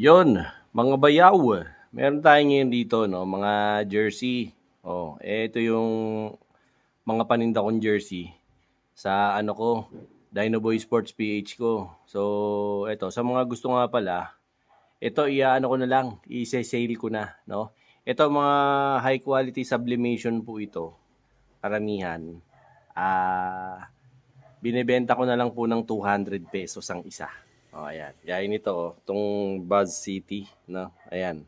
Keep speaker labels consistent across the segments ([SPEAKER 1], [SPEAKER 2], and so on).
[SPEAKER 1] Yon, mga bayaw. Meron tayo ngayon dito, no, mga jersey. Oh, eh, ito yung mga paninda kong jersey sa ano ko, Dino Boy Sports PH ko. So, ito, sa mga gusto nga pala, ito iaano ko na lang, i-sale ko na, no. Ito mga high quality sublimation po ito. Karamihan. Ah, binebenta ko na lang po ng 200 pesos ang isa. Oh, ayan. Gaya nito, oh, itong Buzz City, no? Ayan.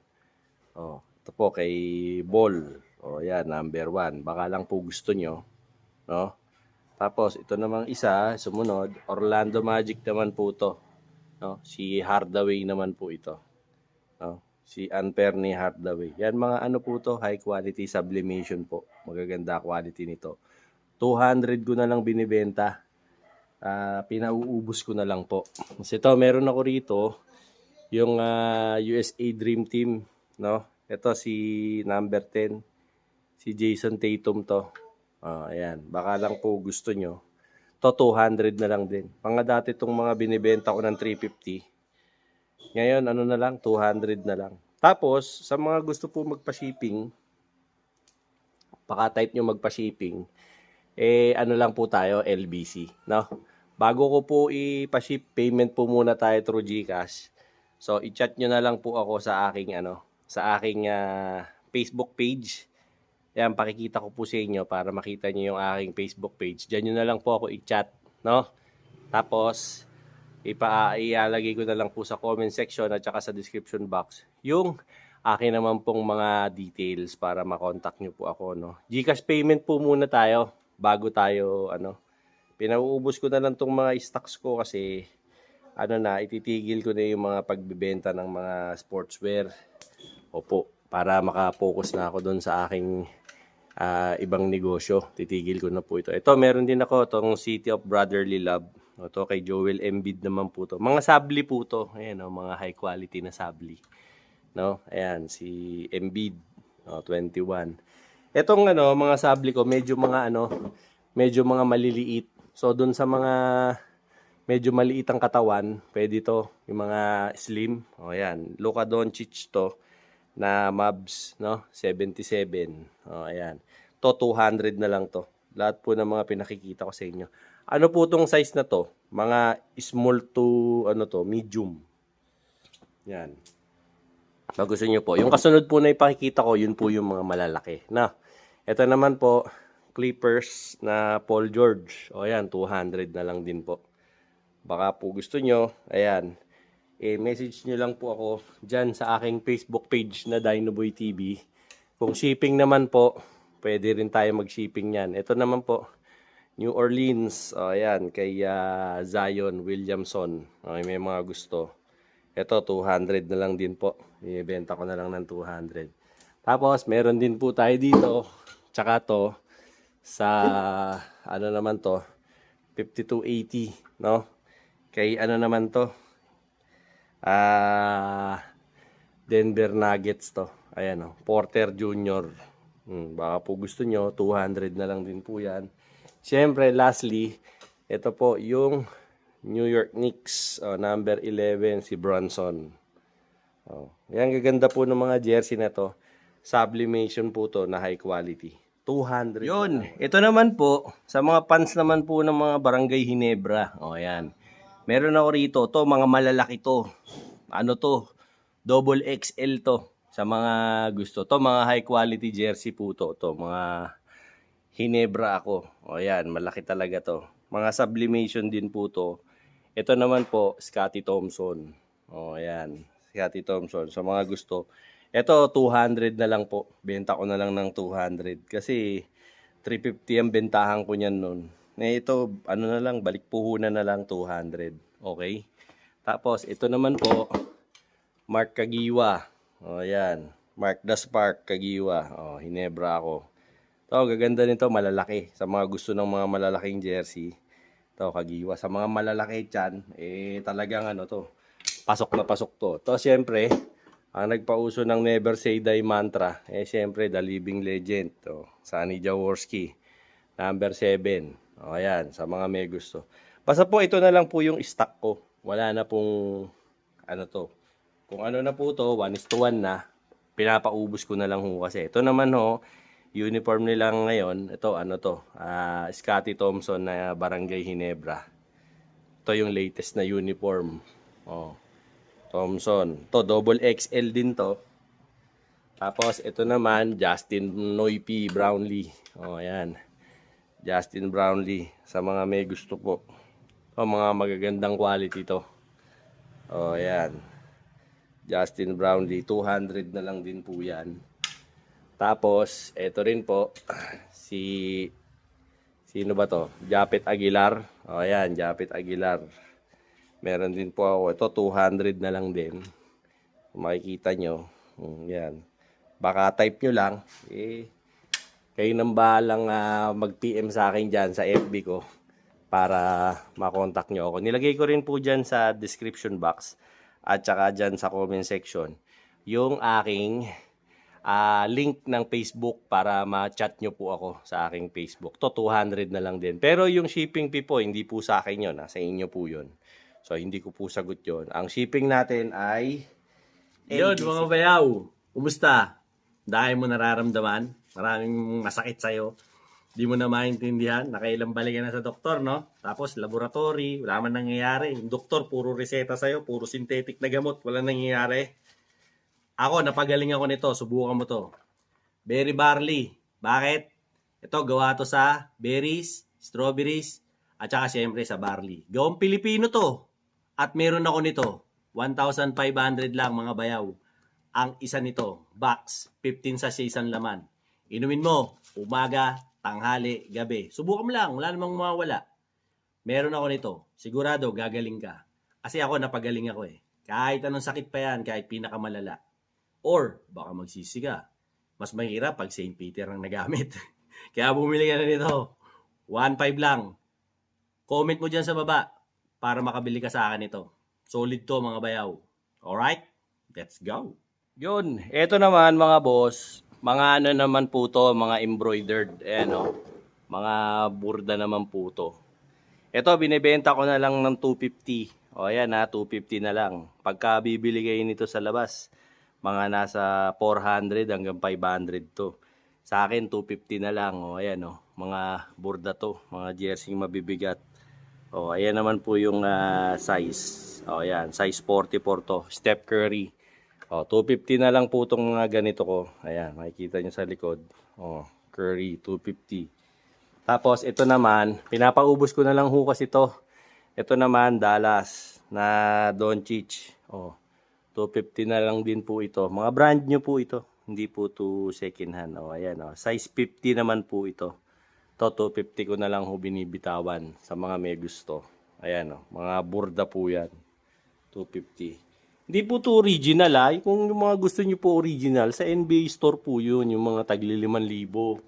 [SPEAKER 1] Oh, ito po kay Ball. Oh, ayan, number one. Baka lang po gusto nyo, no? Tapos, ito namang isa, sumunod, Orlando Magic naman po to. No? Si Hardaway naman po ito. No? Si Anperni Hardaway. Yan mga ano po to, high quality sublimation po. Magaganda quality nito. 200 ko na lang binibenta. Ah, pinauubos ko na lang po. Kasi ito, meron ako rito yung ah, USA Dream Team, no? Ito si number 10, si Jason Tatum to. Ah, ayan, baka lang po gusto nyo. To 200 na lang din. Mga dati itong mga binibenta ko ng 350. Ngayon, ano na lang, 200 na lang. Tapos, sa mga gusto po magpa-shipping, baka type nyo magpa-shipping, eh ano lang po tayo, LBC, no? Bago ko po i-ship, payment po muna tayo through GCash. So, i-chat nyo na lang po ako sa aking ano, sa aking ah, Facebook page. Yan, pakikita ko po sa inyo para makita nyo yung aking Facebook page. Diyan nyo na lang po ako i-chat, no? Tapos, ipa ilalagay ko na lang po sa comment section at saka sa description box yung akin naman pong mga details para makontak nyo po ako, no? GCash payment po muna tayo bago tayo, ano, pinauubos ko na lang tong mga stocks ko kasi ano na, ititigil ko na yung mga pagbibenta ng mga sportswear. Opo, para makapokus na ako doon sa aking ah, ibang negosyo. Titigil ko na po ito. Ito, meron din ako tong City of Brotherly Love. Ito kay Joel Embiid naman po to. Mga sabli po to. Ayan, oh, mga high quality na sabli. No? Ayan, si Embiid, no, 21. Etong ano, mga sabli ko, medyo mga ano, medyo mga maliliit. So, dun sa mga medyo maliit ang katawan, pwede to, yung mga slim. O yan, Luka Doncic to na Mavs, no? 77. O ayan. To 200 na lang to. Lahat po ng mga pinakikita ko sa inyo. Ano po tong size na to? Mga small to ano to, medium. Yan. Pag gusto nyo po. Yung kasunod po na ipakikita ko, yun po yung mga malalaki. Na, ito naman po, Clippers na Paul George. O yan, 200 na lang din po. Baka po gusto nyo, ayan, eh, message nyo lang po ako dyan sa aking Facebook page na Dinoboy TV. Kung shipping naman po, pwede rin tayo mag-shipping yan. Ito naman po, New Orleans, o ayan, kay ah, Zion Williamson. Okay, may mga gusto. Ito, 200 na lang din po. Ibenta ko na lang ng 200. Tapos, meron din po tayo dito. Tsaka to, sa, ano naman to, 5280, no? Kay ano naman to, ah, Denver Nuggets to. Ayan o, Porter Jr. Hmm, baka po gusto nyo, 200 na lang din po yan. Siyempre, lastly, ito po yung New York Knicks, oh, number 11, si Bronson. Oh, yan, gaganda po ng mga jersey na to. Sublimation po to na high quality. 200. Yun, ito naman po, sa mga fans naman po ng mga barangay Hinebra. O, yan. Meron ako rito, to mga malalaki to. Ano to? Double XL to. Sa mga gusto. To mga high quality jersey po to. To mga Hinebra ako. O yan, malaki talaga to. Mga sublimation din po to. Ito naman po, Scotty Thompson. O yan, Scotty Thompson. Sa mga gusto. Ito, 200 na lang po. Benta ko na lang ng 200. Kasi 350 ang bentahan ko niyan nun. Eh, ito, ano na lang, balik puhunan na lang 200. Okay? Tapos, ito naman po, Mark Kagiwa. O, yan. Mark the Spark Kagiwa. O, Hinebra ako. To, gaganda nito, malalaki. Sa mga gusto ng mga malalaking jersey. To, Kagiwa. Sa mga malalaki dyan, eh, talagang ano to, pasok na pasok to. To, siyempre, ang nagpauso ng Never Say Die mantra, eh, siyempre, The Living Legend. To, Sunny Jaworski. Number 7. O, ayan, sa mga may gusto. Basta po, ito na lang po yung stock ko. Wala na pong, ano to, kung ano na po to, 1 is to 1 na, pinapaubos ko na lang ho kasi. Ito naman ho, uniform nila ngayon, ito ano to, ah, Scotty Thompson na Barangay Hinebra. Ito yung latest na uniform. Oh. Thompson. To double XL din to. Tapos ito naman Justin Noypi Brownlee. Oh, ayan. Justin Brownlee sa mga may gusto po. O mga magagandang quality to. Oh, ayan. Justin Brownlee 200 na lang din po 'yan. Tapos ito rin po si Sino ba to? Japet Aguilar. O ayan, Japet Aguilar. Meron din po ako. Ito, 200 na lang din. Kung makikita nyo. mm, Yan. Baka type nyo lang. Eh, kayo nang bahalang ah, mag-PM sa akin dyan sa FB ko para makontak nyo ako. Nilagay ko rin po dyan sa description box at saka dyan sa comment section yung aking ah, link ng Facebook para ma-chat nyo po ako sa aking Facebook. To 200 na lang din. Pero yung shipping fee po, hindi po sa akin yun. Sa inyo po yun. So, hindi ko po sagot yun. Ang shipping natin ay...
[SPEAKER 2] Yun, mga bayaw. Kumusta? Dahil mo nararamdaman, maraming masakit sa'yo. Di mo na maintindihan, nakailang balik ka na sa doktor, no? Tapos laboratory, wala man nangyayari. Yung doktor, puro reseta sa'yo, puro synthetic na gamot, wala nangyayari. Ako, napagaling ako nito, subukan mo to. Berry barley. Bakit? Ito, gawa to sa berries, strawberries, at saka syempre sa barley. Gawang Pilipino to. At meron ako nito, 1,500 lang mga bayaw. Ang isa nito, box, 15 sa isang laman. Inumin mo, umaga, tanghali, gabi. Subukan mo lang, wala namang mawawala. Meron ako nito, sigurado gagaling ka. Kasi ako napagaling ako eh. Kahit anong sakit pa yan, kahit pinakamalala. Or, baka magsisi ka. Mas mahirap pag St. Peter ang nagamit. Kaya bumili ka na nito. 1.5 lang. Comment mo dyan sa baba para makabili ka sa akin ito. Solid to mga bayaw. Alright? Let's go.
[SPEAKER 1] Yun, eto naman mga boss, mga ano naman po to, mga embroidered, ayan o, mga burda naman po to. Ito, binibenta ko na lang ng 250. O ayan ha, 250 na lang. Pagka bibili kayo nito sa labas, mga nasa 400 hanggang 500 to. Sa akin, 250 na lang. O ayan o, mga burda to, mga jersey mabibigat. O ayan naman po yung ah, size. O ayan, size 44 to, Steph Curry. O, 250 na lang po itong mga ganito ko. Ayan, makikita nyo sa likod. O, Curry, 250. Tapos, ito naman, pinapaubos ko na lang ho kasi ito. Ito naman, Dallas, na Doncic. O, 250 na lang din po ito. Mga brand new po ito. Hindi po to second hand. O, ayan, o. Size 50 naman po ito. Ito, 250 ko na lang ho binibitawan sa mga may gusto. Ayan, o. Mga burda po yan. 250. Hindi po to original ah. Kung yung mga gusto nyo po original, sa NBA store po yun. Yung mga tagli 5,000.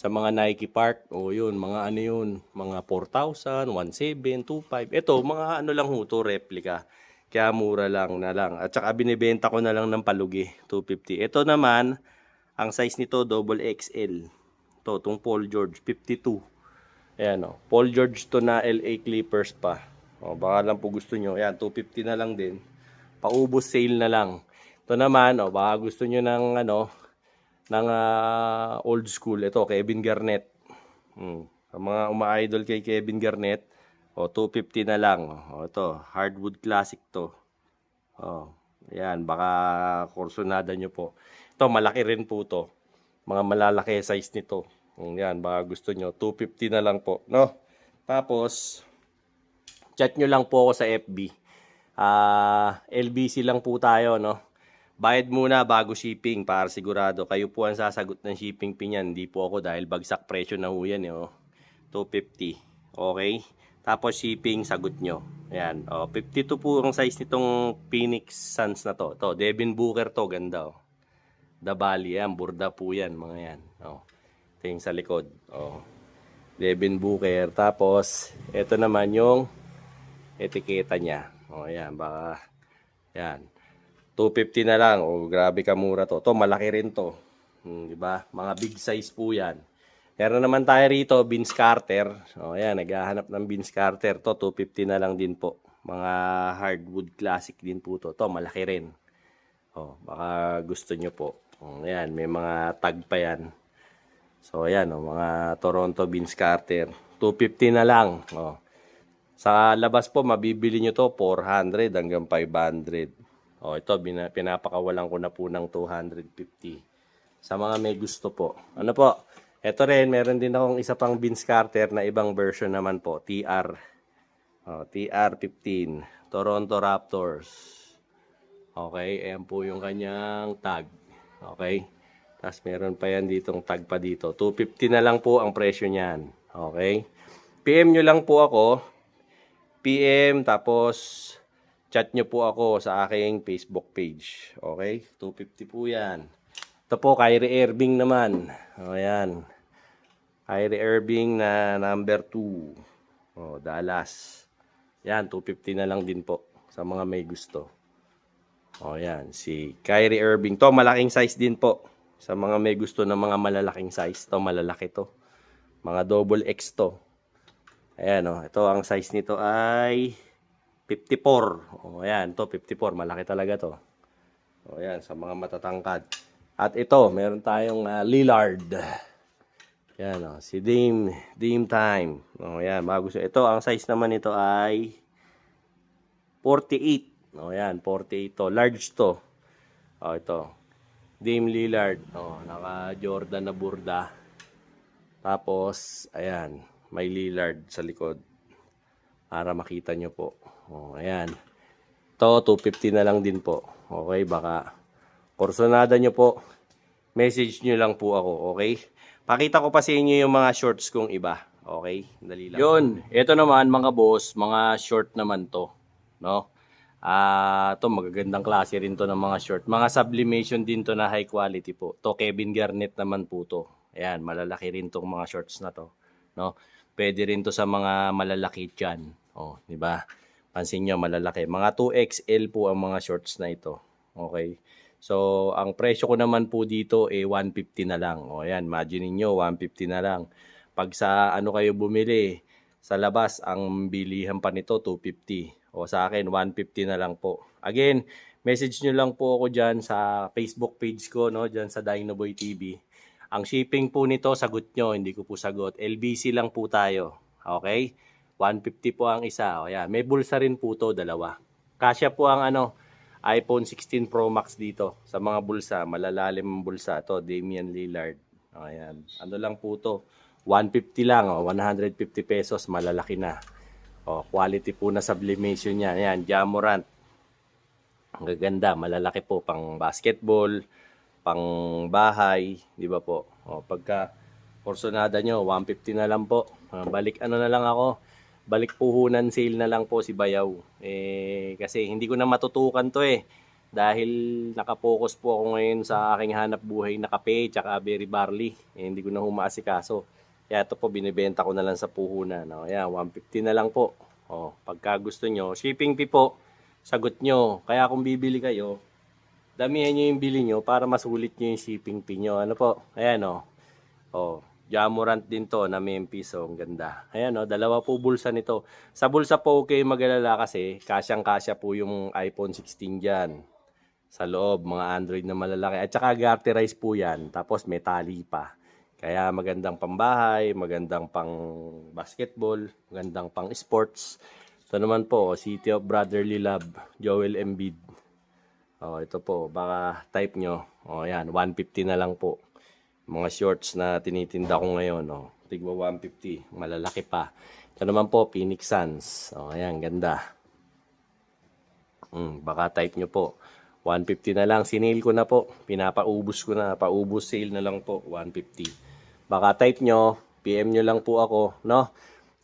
[SPEAKER 1] Sa mga Nike Park, o yun, mga ano yun, mga 4,000, 1,700, 2,500. Ito, mga ano lang ho to, replica. Kaya mura lang na lang. At saka binibenta ko na lang ng palugi, 250. Ito naman, ang size nito, double XL. Ito, itong Paul George, 52. Ayan o, Paul George to na LA Clippers pa. O, baka lang po gusto nyo. Ayan, 250 na lang din paubos sale na lang. Ito naman, oh, baka gusto nyo ng ano, ng ah, old school. Ito, Kevin Garnett. Hmm. Sa mga uma-idol kay Kevin Garnett, oh, 250 na lang. Oh, ito, hardwood classic to. Oh, yan, baka kursunada nyo po. Ito, malaki rin po to. Mga malalaki size nito. Hmm, yan, baka gusto nyo. 250 na lang po, no? Tapos, chat nyo lang po ako sa FB. Ah, LBC lang po tayo, no? Bayad muna bago shipping para sigurado. Kayo po ang sasagot ng shipping fee niyan. Hindi po ako dahil bagsak presyo na ho yan, eh, oh. 250. Okay? Tapos shipping, sagot nyo. Ayan. Oh, 52 po ang size nitong Phoenix Suns na to. To, Devin Booker to. Ganda, oh. The Bali, yan. Burda po yan, mga yan. Oh. Ito yung sa likod. Oh. Devin Booker. Tapos, ito naman yung etiketa niya. O, yan, baka, yan. 250 na lang. O, grabe ka mura to. To, malaki rin to. Hmm, di ba? Mga big size po yan. Meron naman tayo rito, Vince Carter. O, yan, naghahanap ng Vince Carter. To, 250 na lang din po. Mga hardwood classic din po to. To, malaki rin. Oh, baka gusto nyo po. Ayan, may mga tag pa yan. So, ayan, oh, mga Toronto Vince Carter. 250 na lang. Oh. Sa labas po, mabibili nyo to 400 hanggang 500. Oh, ito, pinapakawalan ko na po ng 250. Sa mga may gusto po. Ano po? Ito rin, meron din akong isa pang Vince Carter na ibang version naman po. TR. Oh, TR15. Toronto Raptors. Okay, ayan po yung kanyang tag. Okay? Tapos meron pa yan ditong tag pa dito. 250 na lang po ang presyo niyan. Okay? PM nyo lang po ako. PM tapos chat nyo po ako sa aking Facebook page. Okay? 250 po yan. Ito po, Kyrie Irving naman. O, yan. Kyrie Irving na number 2. O, Dallas. Yan, 250 na lang din po sa mga may gusto. O yan, si Kyrie Irving. To, malaking size din po. Sa mga may gusto ng mga malalaking size. To, malalaki to. Mga double X to. Ayan o, ito ang size nito ay 54. O ayan, to 54. Malaki talaga to. O ayan, sa mga matatangkad. At ito, meron tayong ah, Lillard. Yan o, si Dame, Dame Time. O yan, bago siya. Ito, ang size naman nito ay 48. O yan, 48 to. Large to. O ito. Dame Lillard. O, naka Jordan na burda. Tapos, ayan, may Lillard sa likod. Para makita nyo po. O, ayan. Ito, 250 na lang din po. Okay, baka Korsonada nyo po. Message nyo lang po ako, okay? Pakita ko pa sa inyo yung mga shorts kong iba. Okay? Dali lang. Yun. Ito naman mga boss, mga short naman to. No? Ah, to magagandang klase rin to ng mga short. Mga sublimation din to na high quality po. To Kevin Garnett naman po to. Ayan, malalaki rin tong mga shorts na to. No? Pwede rin to sa mga malalaki dyan. Oh, di ba? Pansin nyo, malalaki. Mga 2XL po ang mga shorts na ito. Okay? So, ang presyo ko naman po dito eh 150 na lang. O yan, imagine niyo 150 na lang. Pag sa ano kayo bumili, sa labas ang bilihan pa nito 250. O sa akin 150 na lang po. Again, message nyo lang po ako diyan sa Facebook page ko no, diyan sa Dinoboy TV. Ang shipping po nito sagot nyo, hindi ko po sagot. LBC lang po tayo. Okay? 150 po ang isa. O yan, may bulsa rin po to dalawa. Kasya po ang ano, iPhone 16 Pro Max dito sa mga bulsa, malalalim ang bulsa to, Damian Lillard. Ayan. Ano lang po to? 150 lang, oh, 150 pesos, malalaki na. Oh, quality po na sublimation niya. Ayan, Jamorant. Ang gaganda, malalaki po pang basketball, pang bahay, di ba po? Oh, pagka porsonada nyo, 150 na lang po. Ah, balik ano na lang ako, balik puhunan sale na lang po si Bayaw. Eh, kasi hindi ko na matutukan to eh. Dahil nakapokus po ako ngayon sa aking hanap buhay na kape tsaka berry barley. Eh, hindi ko na humaasikaso. Kaya ito po, binibenta ko na lang sa puhunan. No? Ayan, 150 na lang po. O, pagka gusto nyo, shipping fee po, sagot nyo. Kaya kung bibili kayo, damihan nyo yung bili nyo para masulit nyo yung shipping fee nyo. Ano po? Ayan o. O, Jamorant din to na Memphis. Oh, ang ganda. Ayan o, dalawa po bulsa nito. Sa bulsa po, okay magalala kasi kasyang-kasya po yung iPhone 16 dyan. Sa loob, mga Android na malalaki. At saka garterize po yan. Tapos may tali pa. Kaya magandang pambahay, magandang pang basketball, magandang pang sports. Ito naman po, City of Brotherly Love, Joel Embiid. Oh, ito po, baka type nyo. Oh, yan, 150 na lang po. Mga shorts na tinitinda ko ngayon, oh. Tigwa 150, malalaki pa. Ito naman po, Phoenix Suns. Oh, ayan, ganda. Hmm, baka type nyo po. 150 na lang. Sinail ko na po. Pinapaubos ko na. Paubos sale na lang po. 150. Baka type nyo. PM nyo lang po ako. No?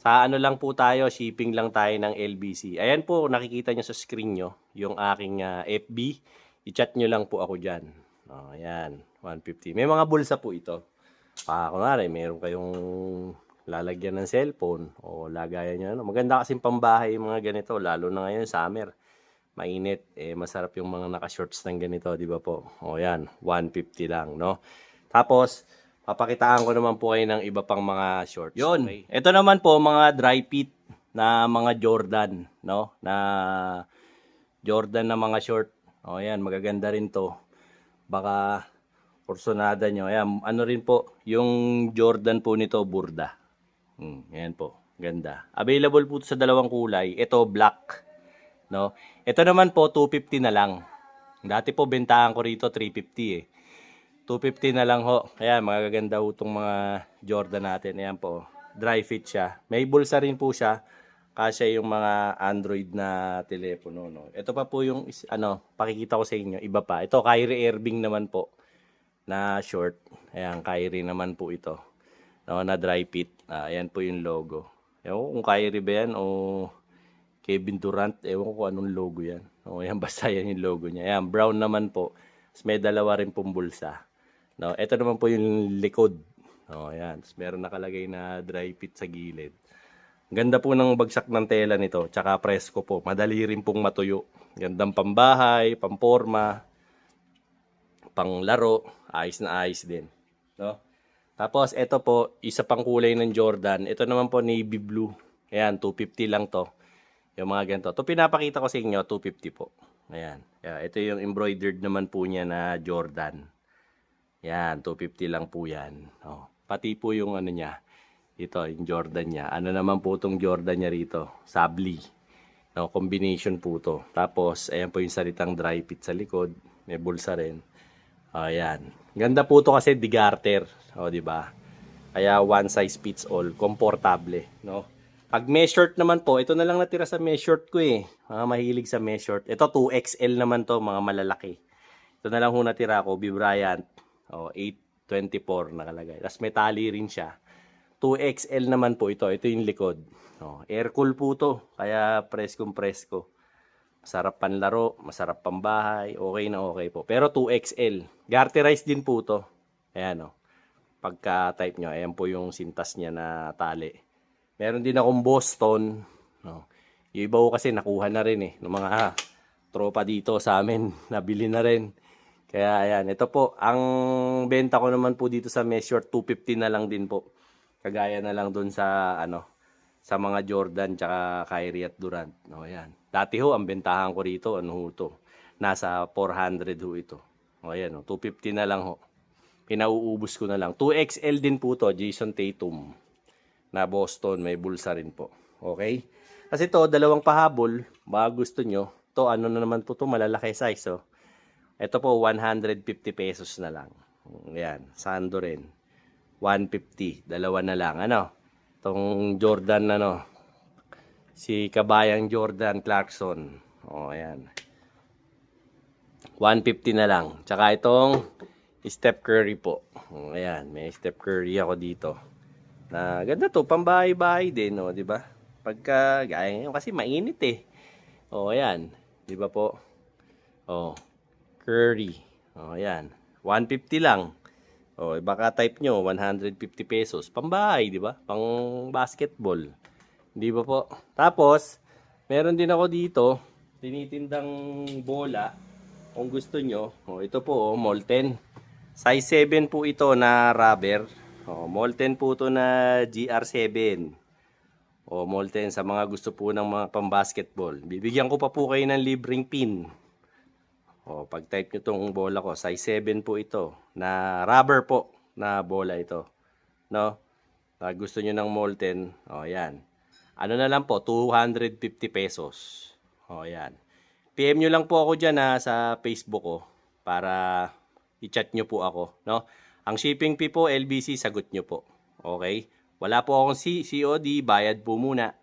[SPEAKER 1] Sa ano lang po tayo. Shipping lang tayo ng LBC. Ayan po. Nakikita nyo sa screen nyo. Yung aking ah, FB. I-chat nyo lang po ako dyan. Oh, ayan. 150. May mga bulsa po ito. Pa, kunwari, meron kayong lalagyan ng cellphone o lagayan nyo. Ano. Maganda kasing pambahay yung mga ganito. Lalo na ngayon, summer mainit, eh, masarap yung mga naka-shorts ng ganito, di ba po? O yan, 150 lang, no? Tapos, papakitaan ko naman po kayo ng iba pang mga shorts. Yun, ito naman po, mga dry fit na mga Jordan, no? Na Jordan na mga short. O yan, magaganda rin to. Baka Porsonada nyo. Ayan, ano rin po, yung Jordan po nito, Burda. Hmm, ayan po, ganda. Available po sa dalawang kulay. Ito, black. No? Ito naman po, 250 na lang. Dati po, bentahan ko rito, 350 eh. 250 na lang ho. Ayan, magaganda ho itong mga Jordan natin. Ayan po, dry fit siya. May bulsa rin po siya. Kasi yung mga Android na telepono. No? Ito pa po yung, ano, pakikita ko sa inyo, iba pa. Ito, Kyrie Irving naman po na short. Ayan, Kyrie naman po ito. No, na dry fit. Ah, ayan po yung logo. Ewan ko kung Kyrie ba yan o Kevin Durant. Ewan ko kung anong logo yan. O, ayan, basta yan yung logo niya. Ayan, brown naman po. May dalawa rin pong bulsa. No, ito naman po yung likod. O, ayan. Tapos meron nakalagay na dry fit sa gilid. Ganda po ng bagsak ng tela nito. Tsaka presko po. Madali rin pong matuyo. Gandang pambahay, pamporma, panglaro, ayos na ayos din. No? Tapos, ito po, isa pang kulay ng Jordan. Ito naman po, navy blue. Ayan, 250 lang to. Yung mga ganito. Ito pinapakita ko sa inyo, 250 po. Ayan. Yeah, ito yung embroidered naman po niya na Jordan. Yan, 250 lang po yan. Oh, pati po yung ano niya, ito, yung Jordan niya. Ano naman po itong Jordan niya rito? Sabli. No, combination po to. Tapos, ayan po yung salitang dry fit sa likod. May bulsa rin. Ayan. Ganda po to kasi digarter. O, di ba? Kaya one size fits all. Komportable, no? Pag measured naman po, ito na lang natira sa measured ko eh. Mga mahilig sa measured. Ito 2XL naman to, mga malalaki. Ito na lang ho natira ko, B. Bryant. O, 824 nakalagay. Tapos may tali rin siya. 2XL naman po ito. Ito yung likod. O, air cool po to. Kaya preskong presko. Masarap panlaro, masarap pambahay, okay na okay po. Pero 2XL. Garterized din po to. Ayan o. Pagka-type nyo, ayan po yung sintas niya na tali. Meron din akong Boston. No. Yung iba ko kasi nakuha na rin eh. Ng mga tropa dito sa amin. Nabili na rin. Kaya ayan, ito po. Ang benta ko naman po dito sa Measure 250 na lang din po. Kagaya na lang dun sa ano sa mga Jordan tsaka Kyrie at Durant. No, ayan. Dati ho, ang bentahan ko rito, ano ho to? Nasa 400 ho ito. O ayan, ho, 250 na lang ho. Pinauubos ko na lang. 2XL din po to, Jason Tatum. Na Boston, may bulsa rin po. Okay? Kasi to, dalawang pahabol, baka gusto nyo. To, ano na naman po to, malalaki size. So, ito po, 150 pesos na lang. Ayan, sando rin. 150, dalawa na lang. Ano? Itong Jordan, ano? Si Kabayang Jordan Clarkson. O, ayan. 150 na lang. Tsaka itong Steph Curry po. O, ayan, may Steph Curry ako dito. Na ganda to, pambahay-bahay din, no, di ba? Pagka, gaya ngayon, kasi mainit eh. O, ayan. Di ba po? O, Curry. O, ayan. 150 lang. O, baka type nyo, 150 pesos. Pambahay, di ba? Pang basketball. Di ba po? Tapos, meron din ako dito, tinitindang bola. Kung gusto nyo, o, ito po, oh, Molten. Size 7 po ito na rubber. O, Molten po ito na GR7. O, Molten sa mga gusto po ng mga pang-basketball. Bibigyan ko pa po kayo ng libreng pin. O, pag type nyo tong bola ko, size 7 po ito. Na rubber po na bola ito. No? Pag gusto nyo ng molten, o yan. Ano na lang po, 250 pesos. O yan. PM nyo lang po ako dyan ha, sa Facebook ko para i-chat nyo po ako. No? Ang shipping fee po, LBC, sagot nyo po. Okay? Wala po akong COD, bayad po muna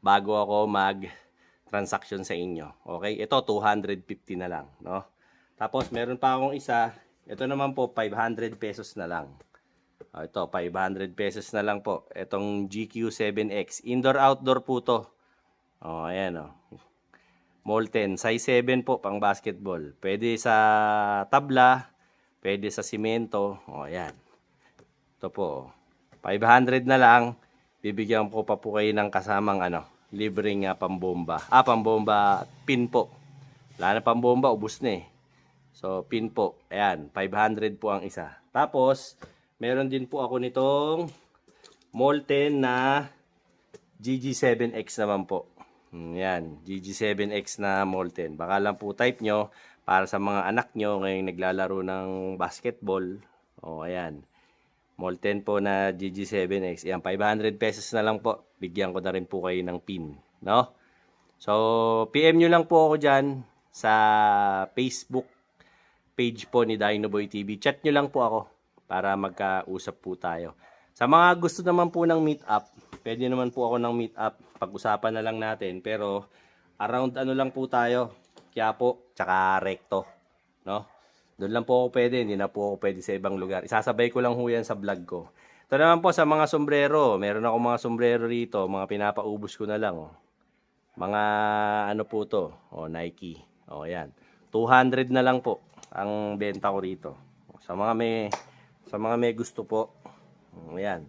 [SPEAKER 1] bago ako mag transaction sa inyo. Okay? Ito 250 na lang, no? Tapos meron pa akong isa, ito naman po 500 pesos na lang. Ah, ito 500 pesos na lang po. Itong GQ7X, indoor outdoor po to. Oh, ayan oh. Molten, size 7 po pang basketball. Pwede sa tabla, pwede sa simento. Oh, ayan. Ito po. 500 na lang. Bibigyan ko pa po kayo ng kasamang ano, libreng uh, pambomba. Ah, pambomba pin po. Wala na pambomba, ubus na eh. So, pin po. Ayan, 500 po ang isa. Tapos, meron din po ako nitong Molten na GG7X naman po. Hmm, Yan, GG7X na Molten. Baka lang po type nyo para sa mga anak nyo ngayong naglalaro ng basketball. O, ayan. Molten po na GG7X. Ayan, 500 pesos na lang po. Bigyan ko na rin po kayo ng pin. No? So, PM nyo lang po ako dyan sa Facebook page po ni Dinoboy TV. Chat nyo lang po ako para magkausap po tayo. Sa mga gusto naman po ng meet up, pwede naman po ako ng meet up. Pag-usapan na lang natin. Pero around ano lang po tayo. Quiapo, tsaka Recto. No? Doon lang po ako pwede. Hindi na po ako pwede sa ibang lugar. Isasabay ko lang ho yan sa vlog ko. Ito naman po sa mga sombrero. Meron ako mga sombrero rito. Mga pinapaubos ko na lang. Oh. Mga ano po to. Oh, Nike. Oh, yan. 200 na lang po ang benta ko rito. Sa mga may sa mga may gusto po. oh, Ayan.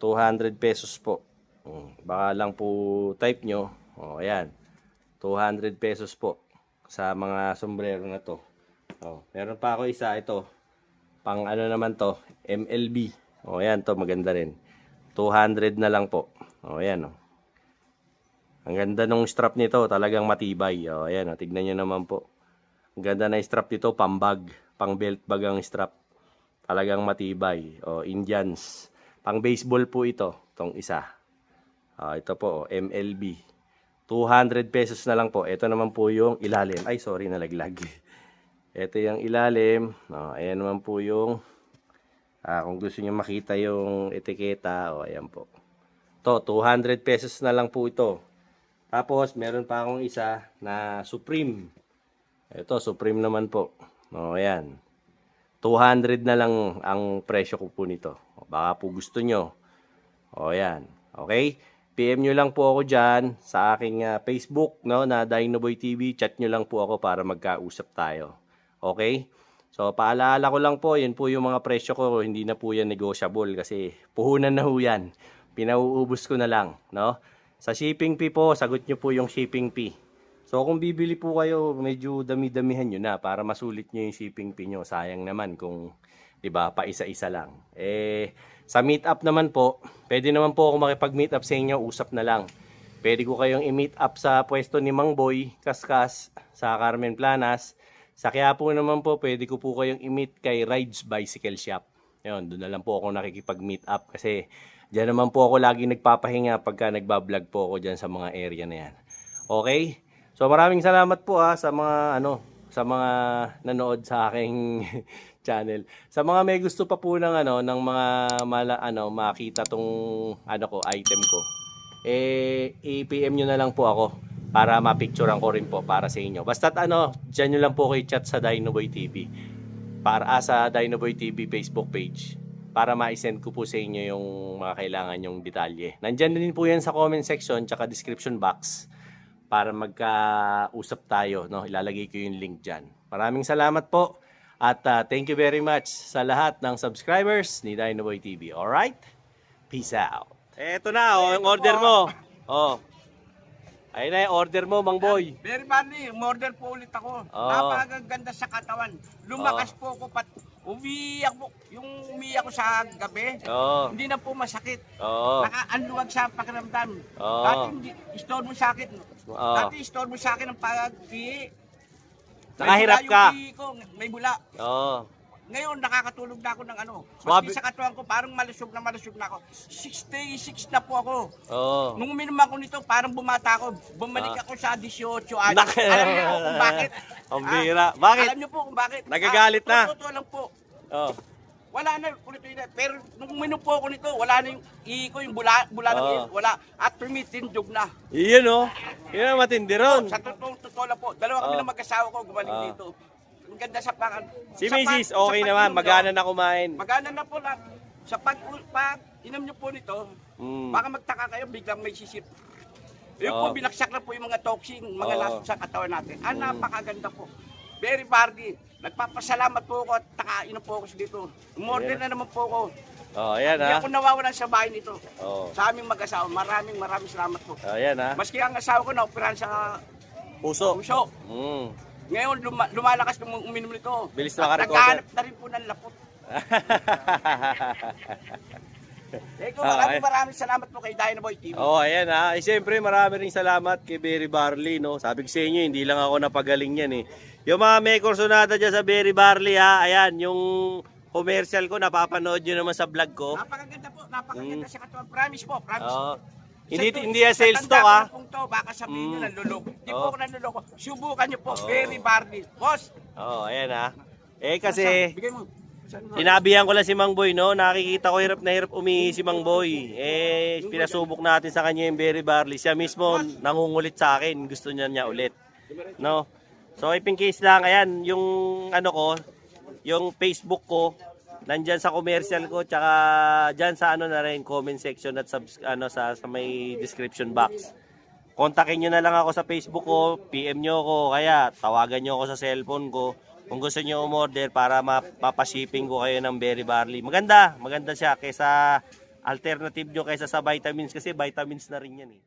[SPEAKER 1] 200 pesos po. Mm, Baka lang po type nyo. O, ayan. 200 pesos po sa mga sombrero na to. Oh, meron pa ako isa ito. Pang ano naman to, MLB. O, ayan to, maganda rin. 200 na lang po. O, ayan oh. Ang ganda ng strap nito, talagang matibay. O, ayan o, tignan nyo naman po. Ang ganda na strap nito, pang-bag, pang-belt bag ang strap. Talagang matibay. O, Indians. Pang-baseball po ito, tong isa. Ah, ito po, o, MLB. 200 pesos na lang po. Ito naman po yung ilalim. Ay, sorry, nalaglag. Ito yung ilalim. O, ayan naman po yung ah, kung gusto niyo makita yung etiketa, o, ayan po. To, 200 pesos na lang po ito. Tapos, meron pa akong isa na Supreme. Ito, Supreme naman po. O, ayan. 200 na lang ang presyo ko po nito. Baka po gusto nyo. O, ayan. Okay? PM nyo lang po ako dyan sa aking ah, Facebook, no, na Dinoboy TV. Chat nyo lang po ako para magkausap tayo. Okay? So, paalala ko lang po, yun po yung mga presyo ko. Hindi na po yan negotiable kasi puhunan na ho yan. Pinauubos ko na lang, no? Sa shipping fee po, sagot nyo po yung shipping fee. So kung bibili po kayo, medyo dami-damihan nyo na para masulit nyo yung shipping fee nyo. Sayang naman kung, di ba, pa isa-isa lang. Eh, sa meet up naman po, pwede naman po ako makipag-meet up sa inyo, usap na lang. Pwede ko kayong i-meet up sa pwesto ni Mang Boy, Kaskas, sa Carmen Planas. Sa Quiapo naman po, pwede ko po kayong i-meet kay Rides Bicycle Shop. Yun, doon na lang po ako nakikipag-meet up kasi Diyan naman po ako lagi nagpapahinga pagka nagbablog po ako diyan sa mga area na yan. Okay? So maraming salamat po ha sa mga ano, sa mga nanood sa aking channel. Sa mga may gusto pa po ng ano, ng mga mala ano, makita tong ano ko, item ko. Eh i-PM nyo na lang po ako para mapicturean ko rin po para sa inyo. Basta't ano, diyan nyo lang po kayo chat sa Dinoboy TV. Para ah, sa Dinoboy TV Facebook page para ma-send ko po sa inyo yung mga kailangan yung detalye. Nandyan din po yan sa comment section tsaka description box para magkausap tayo. No? Ilalagay ko yung link dyan. Maraming salamat po at uh, thank you very much sa lahat ng subscribers ni Dinoboy TV. Alright? Peace out. Eto na, oh, yung order mo. Oh. Ayun na yung order mo, Mang Boy.
[SPEAKER 3] Very funny, order po ulit ako.
[SPEAKER 1] Oo.
[SPEAKER 3] Napakaganda sa katawan. Lumakas po ako pat umiyak po. Yung umiyak ko sa gabi,
[SPEAKER 1] Oo.
[SPEAKER 3] hindi na po masakit.
[SPEAKER 1] Oo.
[SPEAKER 3] Nakaanluwag sa pakiramdam.
[SPEAKER 1] Oo.
[SPEAKER 3] Dati hindi, store mo sa akin.
[SPEAKER 1] Oo.
[SPEAKER 3] Dati store mo sa akin ang pag-ihi. May
[SPEAKER 1] Nakahirap
[SPEAKER 3] bula
[SPEAKER 1] ka.
[SPEAKER 3] Yung ihi ko, may bula.
[SPEAKER 1] Oo.
[SPEAKER 3] Ngayon, nakakatulog na ako ng ano. Maski sa katawan ko, parang malusog na malusog na ako. 66 na po ako.
[SPEAKER 1] Oo.
[SPEAKER 3] Nung uminom ako nito, parang bumata ako. Bumalik
[SPEAKER 1] Ah.
[SPEAKER 3] ako sa 18 anos. Alam niyo kung bakit?
[SPEAKER 1] Ang
[SPEAKER 3] Ah,
[SPEAKER 1] bira. Bakit?
[SPEAKER 3] Alam niyo po kung bakit?
[SPEAKER 1] Nagagalit na.
[SPEAKER 3] Ah, Totoo lang po.
[SPEAKER 1] Oh.
[SPEAKER 3] Wala na, ulit na. Pero nung uminom po ako nito, wala na yung ihi ko, yung bula, bula ng
[SPEAKER 1] Oo.
[SPEAKER 3] ihi, wala. At tumitindog na.
[SPEAKER 1] Iyon oh. Yun ang matindi ron.
[SPEAKER 3] Sa totoo, totoo lang po. Dalawa kami
[SPEAKER 1] Oo.
[SPEAKER 3] na mag-asawa ko gumaling
[SPEAKER 1] Oo.
[SPEAKER 3] dito. Ganda sa pangan.
[SPEAKER 1] Si
[SPEAKER 3] sa
[SPEAKER 1] Mrs.
[SPEAKER 3] pag-
[SPEAKER 1] okay naman. Magana
[SPEAKER 3] nyo,
[SPEAKER 1] na kumain.
[SPEAKER 3] Magana na po lang. Sa pag, pag inom niyo po nito,
[SPEAKER 1] Mm.
[SPEAKER 3] Baka magtaka kayo, biglang may sisip. Yung
[SPEAKER 1] Oo.
[SPEAKER 3] po, binaksak na po yung mga toxin, mga
[SPEAKER 1] Oo.
[SPEAKER 3] lason sa katawan natin. Ah,
[SPEAKER 1] Mm.
[SPEAKER 3] napakaganda po. Very party. Nagpapasalamat po ako at nakain po ako dito. Umorder
[SPEAKER 1] Yeah.
[SPEAKER 3] na naman po ako.
[SPEAKER 1] Oh, ayan
[SPEAKER 3] Hindi
[SPEAKER 1] ha.
[SPEAKER 3] ako nawawalan sa bahay nito.
[SPEAKER 1] Oh.
[SPEAKER 3] Sa aming mag-asawa. Maraming maraming salamat po.
[SPEAKER 1] Oh, ayan ha.
[SPEAKER 3] Maski ang asawa ko na-operahan sa
[SPEAKER 1] Puso.
[SPEAKER 3] puso.
[SPEAKER 1] Mm.
[SPEAKER 3] Ngayon, luma- lumalakas nung uminom nito.
[SPEAKER 1] Bilis na
[SPEAKER 3] At
[SPEAKER 1] makarecover.
[SPEAKER 3] naghahanap na rin po ng lapot. Thank you,
[SPEAKER 1] Ah,
[SPEAKER 3] maraming
[SPEAKER 1] eh.
[SPEAKER 3] maraming salamat po kay Dynaboy TV.
[SPEAKER 1] Oh, ayan ha. Eh, siyempre, marami rin salamat kay Berry Barley, no? Sabi ko sa inyo, hindi lang ako napagaling yan, eh. Yung mga may kursonada dyan sa Berry Barley, ha? Ayan, yung commercial ko, napapanood nyo naman sa vlog ko.
[SPEAKER 3] Napakaganda po, napakaganda sa katawan. Promise po, promise.
[SPEAKER 1] Oo. Oh. hindi, hindi yan
[SPEAKER 3] sa
[SPEAKER 1] sales ha?
[SPEAKER 3] na pong to, baka sabihin nyo
[SPEAKER 1] Mm.
[SPEAKER 3] nanluloko. Hindi po ako nanluloko. Subukan nyo po,
[SPEAKER 1] Oo.
[SPEAKER 3] very barley. Boss,
[SPEAKER 1] Oo, oh, ayan, ha? Eh, kasi...
[SPEAKER 3] bigay mo. Saan mo?
[SPEAKER 1] Sinabihan ko lang si Mang Boy, no? Nakikita ko hirap na hirap umihi si Mang Boy. Eh, pinasubok natin sa kanya yung Berry Barley. Siya mismo nangungulit sa akin. Gusto niya niya ulit. No? So, if in case lang, ayan, yung ano ko, yung Facebook ko, nandyan sa commercial ko, tsaka dyan sa ano na rin, comment section at subs, ano, sa, sa may description box. Kontakin nyo na lang ako sa Facebook ko, PM nyo ako, kaya tawagan nyo ako sa cellphone ko. Kung gusto nyo umorder para map- mapashipping ko kayo ng berry barley. Maganda, maganda siya kaysa alternative nyo kaysa sa vitamins kasi vitamins na rin yan eh.